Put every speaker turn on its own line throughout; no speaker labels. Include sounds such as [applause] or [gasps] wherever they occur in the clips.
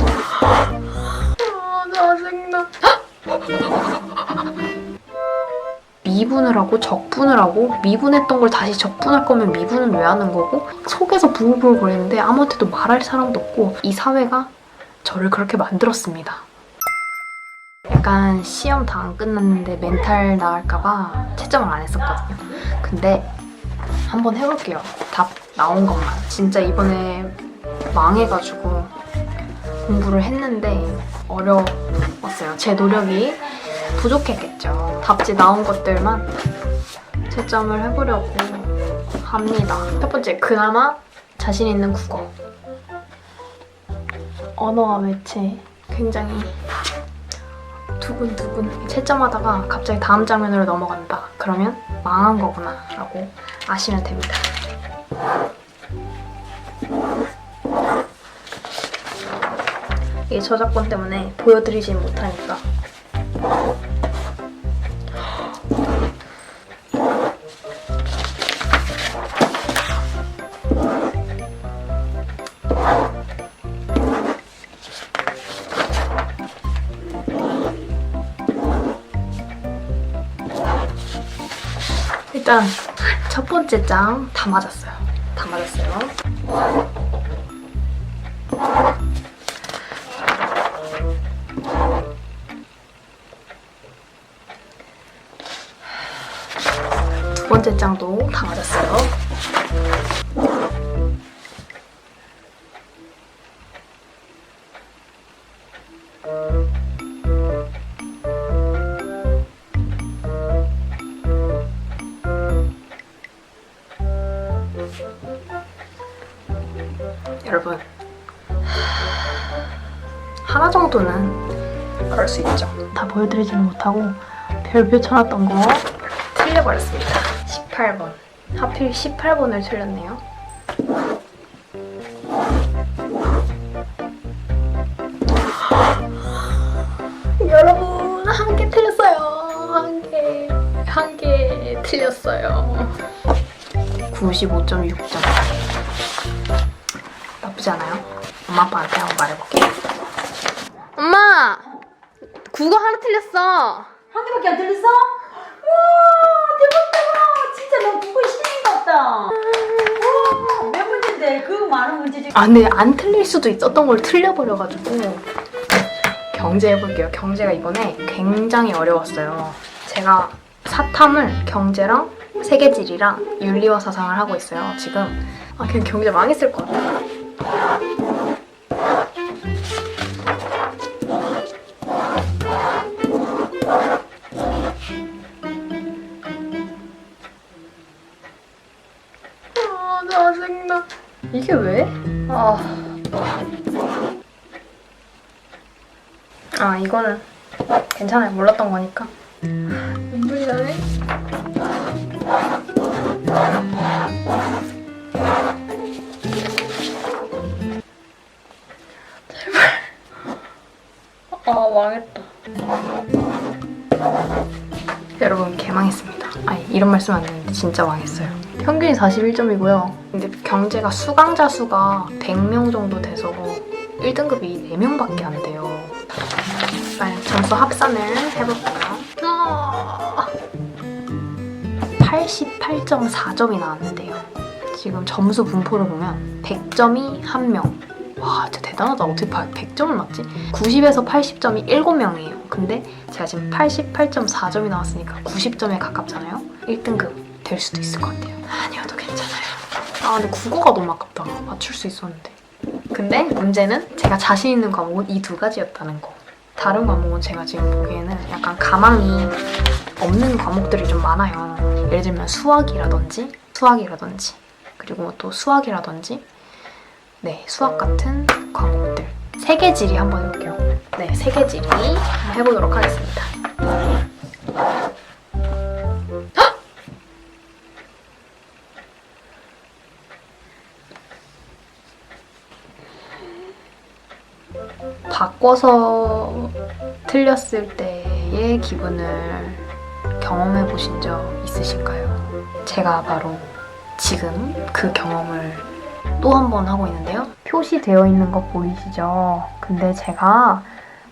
아, 짜증나. 미분을 하고 적분을 하고 미분했던 걸 다시 적분할 거면 미분은 왜 하는 거고 속에서 부글부글 거리는데 아무한테도 말할 사람도 없고 이 사회가 저를 그렇게 만들었습니다. 약간 시험 다 안 끝났는데 멘탈 나갈까봐 채점을 안 했었거든요. 근데 한번 해볼게요. 답 나온 것만. 진짜 이번에 망해가지고 공부를 했는데 어려웠어요. 제 노력이 부족했겠죠. 답지 나온 것들만 채점을 해보려고 합니다. 첫 번째, 그나마 자신 있는 국어. 언어와 매체 굉장히 두근두근 채점하다가 갑자기 다음 장면으로 넘어간다. 그러면 망한 거구나 라고 아시면 됩니다. 이 저작권 때문에 보여드리지 못하니까 일단 첫 번째 장 다 맞았어요. 두 번째 장도 다 맞았어요. 여러분 하나 정도는 그럴 수 있죠. 다 보여드리지는 못하고 별표 쳐놨던 거 틀려버렸습니다. 18번. 하필 18번을 틀렸네요. [gasps] 여러분 한 개 틀렸어요. 한 개. 한 개 틀렸어요. 95.6점. 나쁘지 않아요? 엄마 아빠한테 한번 말해볼게요. 엄마! 국어 하나 틀렸어.
한 개밖에 안 틀렸어? 와 대박 대박 진짜 너 국어 신인 같다 와몇 문제인데 그 많은 문제 중에
아, 근데 안 틀릴 수도 있었던 걸 틀려버려가지고. 경제 해볼게요. 경제가 이번에 굉장히 어려웠어요. 제가 사탐을 경제랑 세계지리랑 윤리와 사상을 하고 있어요. 지금. 아, 그냥 경제 망했을 것 같아. 아, 이거는 괜찮아요. 몰랐던 거니까. 눈물이 나네. 제발. [laughs] 아, 망했다. 여러분, 개망했습니다. 아니, 이런 말씀 안 했는데 진짜 망했어요. 평균이 41점이고요. 근데 경제가 수강자 수가 100명 정도 돼서 1등급이 4명밖에 안 돼요. 빨리 점수 합산을 해볼까요? 아, 88.4점이 나왔는데요. 지금 점수 분포를 보면 100점이 1명. 와, 진짜 대단하다. 어떻게 100점을 맞지? 90에서 80점이 7명이에요. 근데 제가 지금 88.4점이 나왔으니까 90점에 가깝잖아요? 1등급 될 수도 있을 것 같아요. 아니어도 괜찮아요. 아, 근데 국어가 너무 아깝다. 맞출 수 있었는데. 근데 문제는 제가 자신 있는 과목은 이 두 가지였다는 거. 다른 과목은 제가 지금 보기에는 약간 가망이 없는 과목들이 좀 많아요. 예를 들면 수학이라든지 수학이라든지 그리고 또 수학이라든지 네 수학 같은 과목들 세계지리 한번 해볼게요. 네 세계지리 해보도록 하겠습니다. 바꿔서 틀렸을 때의 기분을 경험해 보신 적 있으신가요? 제가 바로 지금 그 경험을 또 한 번 하고 있는데요. 표시되어 있는 거 보이시죠? 근데 제가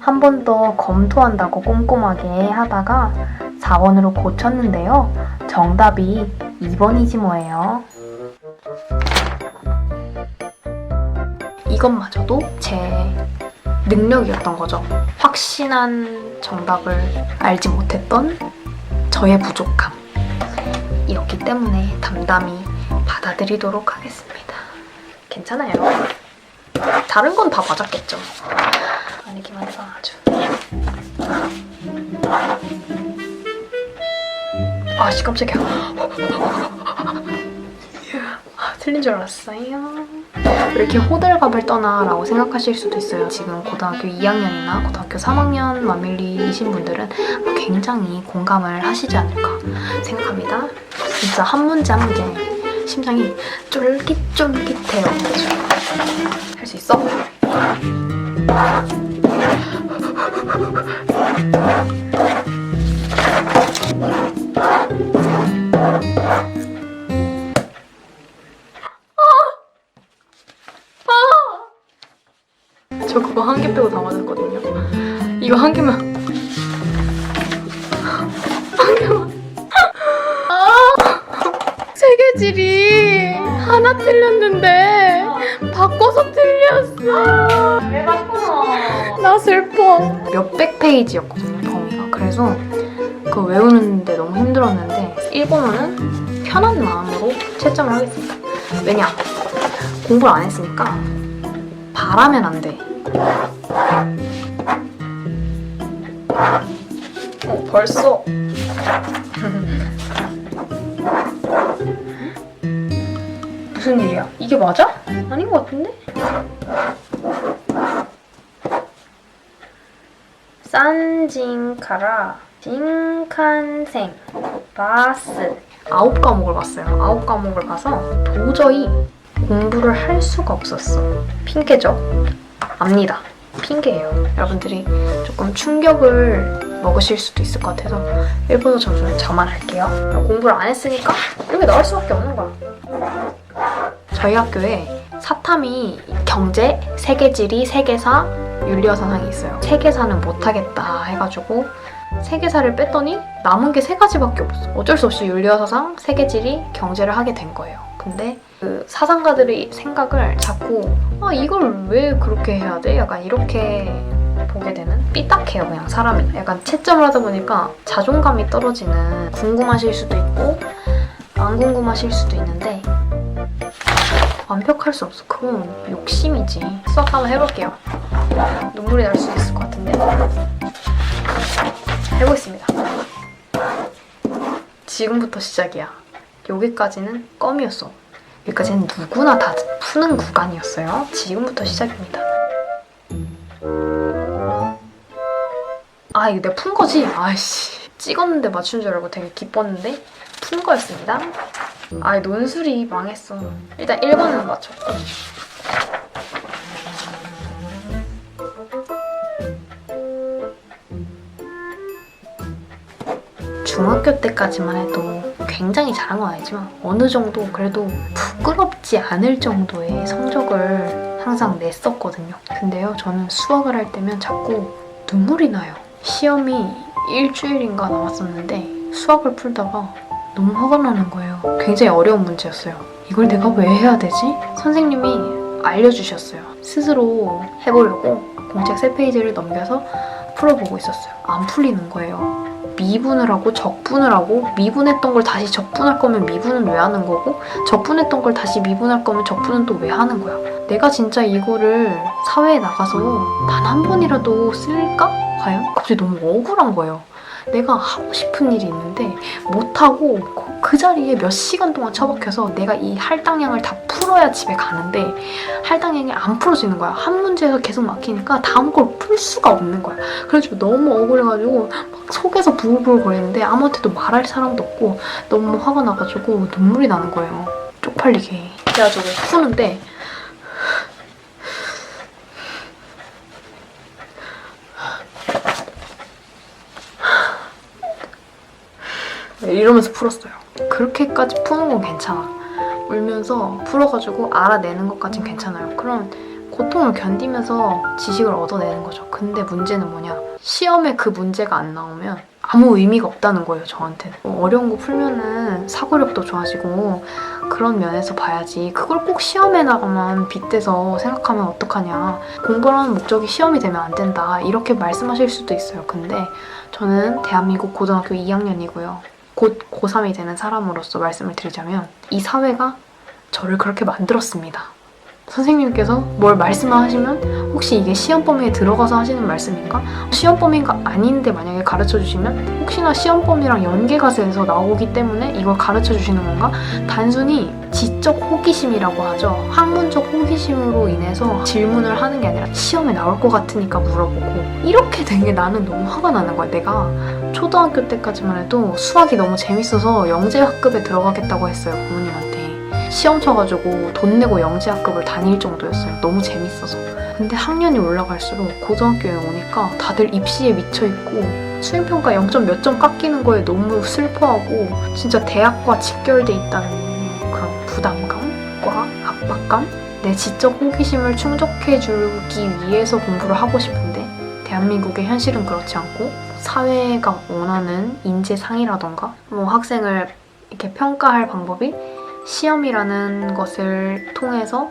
한 번 더 검토한다고 꼼꼼하게 하다가 4번으로 고쳤는데요. 정답이 2번이지 뭐예요. 이것마저도 제 능력이었던 거죠. 확신한 정답을 알지 못했던 저의 부족함. 이었기 때문에 담담히 받아들이도록 하겠습니다. 괜찮아요. 다른 건 다 맞았겠죠. 아니기만 해서 아주. 아씨 깜짝이야. [laughs] 아, 틀린 줄 알았어요. 왜 이렇게 호들갑을 떠나라고 생각하실 수도 있어요. 지금 고등학교 2학년이나 고등학교 3학년 마밀리이신 분들은 굉장히 공감을 하시지 않을까 생각합니다. 진짜 한 문제 한 문제 심장이 쫄깃쫄깃해요. 할 수 있어? 저 그거 한 개 빼고 다 맞았거든요. 이거 한 개만. 한 개만. 아! 세계질이 하나 틀렸는데 바꿔서 틀렸어.
왜 바꾸노?
나 슬퍼. 몇백 페이지였거든요, 범위가. 그래서 그거 외우는데 너무 힘들었는데 일본어는 편한 마음으로 채점을 하겠습니다. 왜냐? 공부를 안 했으니까 바라면 안 돼. 어, 벌써. 무슨 일이야? 이게 맞아? 아닌 것 같은데? 산진카라 진칸생 바스 아홉 과목을 봤어요. 아홉 과목을 봐서 도저히 공부를 할 수가 없었어. 핑계죠? 압니다. 핑계예요. 여러분들이 조금 충격을 먹으실 수도 있을 것 같아서 일본어 점수는 저만 할게요. 공부를 안 했으니까 이렇게 나올 수밖에 없는 거야. 저희 학교에 사탐이 경제, 세계지리, 세계사, 윤리화 사상이 있어요. 세계사는 못하겠다 해가지고 세계사를 뺐더니 남은 게 세 가지밖에 없어. 어쩔 수 없이 윤리화 사상, 세계지리, 경제를 하게 된 거예요. 근데 그 사상가들의 생각을 자꾸 아 이걸 왜 그렇게 해야 돼? 약간 이렇게 보게 되는 삐딱해요 그냥 사람이 약간 채점을 하다 보니까 자존감이 떨어지는 궁금하실 수도 있고 안 궁금하실 수도 있는데 완벽할 수 없어. 그건 욕심이지. 수학 한번 해볼게요. 눈물이 날 수 있을 것 같은데. 해보겠습니다. 지금부터 시작이야. 여기까지는 껌이었어. 여기까지는 누구나 다 푸는 구간이었어요. 지금부터 시작입니다. 아, 이거 내가 푼 거지? 아이씨. 찍었는데 맞춘 줄 알고 되게 기뻤는데 푼 거였습니다. 아, 논술이 망했어. 일단 1번은 맞췄고. 중학교 때까지만 해도 굉장히 잘한 건 아니지만 어느 정도 그래도 부끄럽지 않을 정도의 성적을 항상 냈었거든요. 근데요, 저는 수학을 할 때면 자꾸 눈물이 나요. 시험이 일주일인가 남았었는데 수학을 풀다가 너무 화가 나는 거예요. 굉장히 어려운 문제였어요. 이걸 내가 왜 해야 되지? 선생님이 알려주셨어요. 스스로 해보려고 공책 세 페이지를 넘겨서 풀어보고 있었어요. 안 풀리는 거예요. 미분을 하고 적분을 하고 미분했던 걸 다시 적분할 거면 미분은 왜 하는 거고 적분했던 걸 다시 미분할 거면 적분은 또 왜 하는 거야? 내가 진짜 이거를 사회에 나가서 단 한 번이라도 쓸까? 과연? 갑자기 너무 억울한 거예요. 내가 하고 싶은 일이 있는데 못하고 그- 그 자리에 몇 시간 동안 처박혀서 내가 이 할당량을 다 풀어야 집에 가는데 할당량이 안 풀어지는 거야. 한 문제에서 계속 막히니까 다음 걸 풀 수가 없는 거야. 그래가지고 너무 억울해가지고 막 속에서 부글부글 거리는데 아무한테도 말할 사람도 없고 너무 화가 나가지고 눈물이 나는 거예요. 쪽팔리게. 그래가지고 푸는데 이러면서 풀었어요. 그렇게까지 푸는 건 괜찮아. 울면서 풀어가지고 알아내는 것까진 괜찮아요. 그럼 고통을 견디면서 지식을 얻어내는 거죠. 근데 문제는 뭐냐? 시험에 그 문제가 안 나오면 아무 의미가 없다는 거예요, 저한테는. 어, 어려운 거 풀면은 사고력도 좋아지고 그런 면에서 봐야지. 그걸 꼭 시험에 나가만 빗대서 생각하면 어떡하냐. 공부하는 목적이 시험이 되면 안 된다. 이렇게 말씀하실 수도 있어요. 근데 저는 대한민국 고등학교 2학년이고요. 곧 고3이 되는 사람으로서 말씀을 드리자면 이 사회가 저를 그렇게 만들었습니다. 선생님께서 뭘 말씀하시면 혹시 이게 시험 범위에 들어가서 하시는 말씀인가? 시험 범위가 아닌데 만약에 가르쳐 주시면 혹시나 시험 범위랑 연계가 돼서 나오기 때문에 이걸 가르쳐 주시는 건가? 단순히 지적 호기심이라고 하죠. 학문적 호기심으로 인해서 질문을 하는 게 아니라 시험에 나올 것 같으니까 물어보고 이렇게 된 게 나는 너무 화가 나는 거야. 내가 초등학교 때까지만 해도 수학이 너무 재밌어서 영재학급에 들어가겠다고 했어요. 부모님한테. 시험 쳐가지고 돈 내고 영재학급을 다닐 정도였어요. 너무 재밌어서. 근데 학년이 올라갈수록 고등학교에 오니까 다들 입시에 미쳐있고 수행평가 0점 몇 점 깎이는 거에 너무 슬퍼하고 진짜 대학과 직결돼 있다는 부담감과 압박감? 내 지적 호기심을 충족해 주기 위해서 공부를 하고 싶은데 대한민국의 현실은 그렇지 않고 사회가 원하는 인재상이라던가 뭐 학생을 이렇게 평가할 방법이 시험이라는 것을 통해서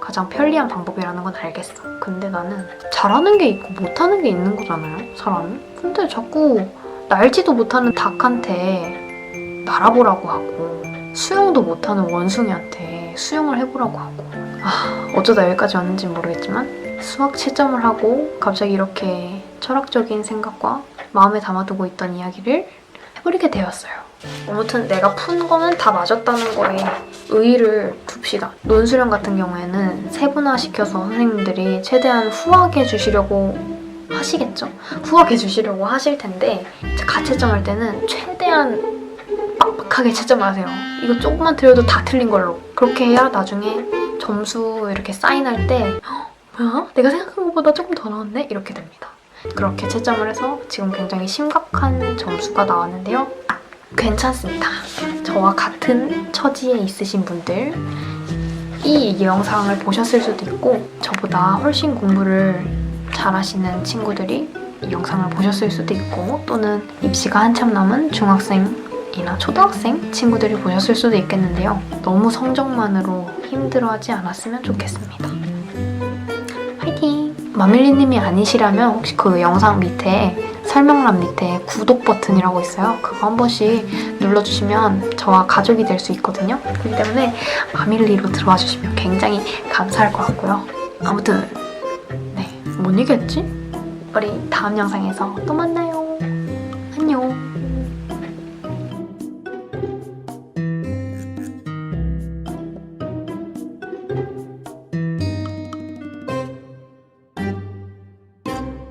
가장 편리한 방법이라는 건 알겠어. 근데 나는 잘하는 게 있고 못하는 게 있는 거잖아요, 사람이. 근데 자꾸 날지도 못하는 닭한테 날아보라고 하고 수영도 못하는 원숭이한테 수영을 해보라고 하고 아, 어쩌다 여기까지 왔는지 모르겠지만 수학 7점을 하고 갑자기 이렇게 철학적인 생각과 마음에 담아두고 있던 이야기를 해버리게 되었어요. 아무튼 내가 푼 거는 다 맞았다는 거에 의의를 둡시다. 논수련 같은 경우에는 세분화시켜서 선생님들이 최대한 후하게 주시려고 하시겠죠. 후하게 주시려고 하실 텐데 가채점할 때는 최대한 빡빡하게 채점 하세요. 이거 조금만 틀려도 다 틀린 걸로. 그렇게 해야 나중에 점수 이렇게 사인할 때 "헉, 뭐야? 내가 생각한 것보다 조금 더 나왔네? 이렇게 됩니다. 그렇게 채점을 해서 지금 굉장히 심각한 점수가 나왔는데요. 괜찮습니다. 저와 같은 처지에 있으신 분들 이 영상을 보셨을 수도 있고 저보다 훨씬 공부를 잘하시는 친구들이 이 영상을 보셨을 수도 있고 또는 입시가 한참 남은 중학생 이나 초등학생 친구들이 보셨을 수도 있겠는데요. 너무 성적만으로 힘들어하지 않았으면 좋겠습니다. 화이팅! 마밀리님이 아니시라면 혹시 그 영상 밑에 설명란 밑에 구독 버튼이라고 있어요. 그거 한 번씩 눌러주시면 저와 가족이 될 수 있거든요. 그렇기 때문에 마밀리로 들어와 주시면 굉장히 감사할 것 같고요. 아무튼 네, 뭔 얘기했지? 우리 다음 영상에서 또 만나요.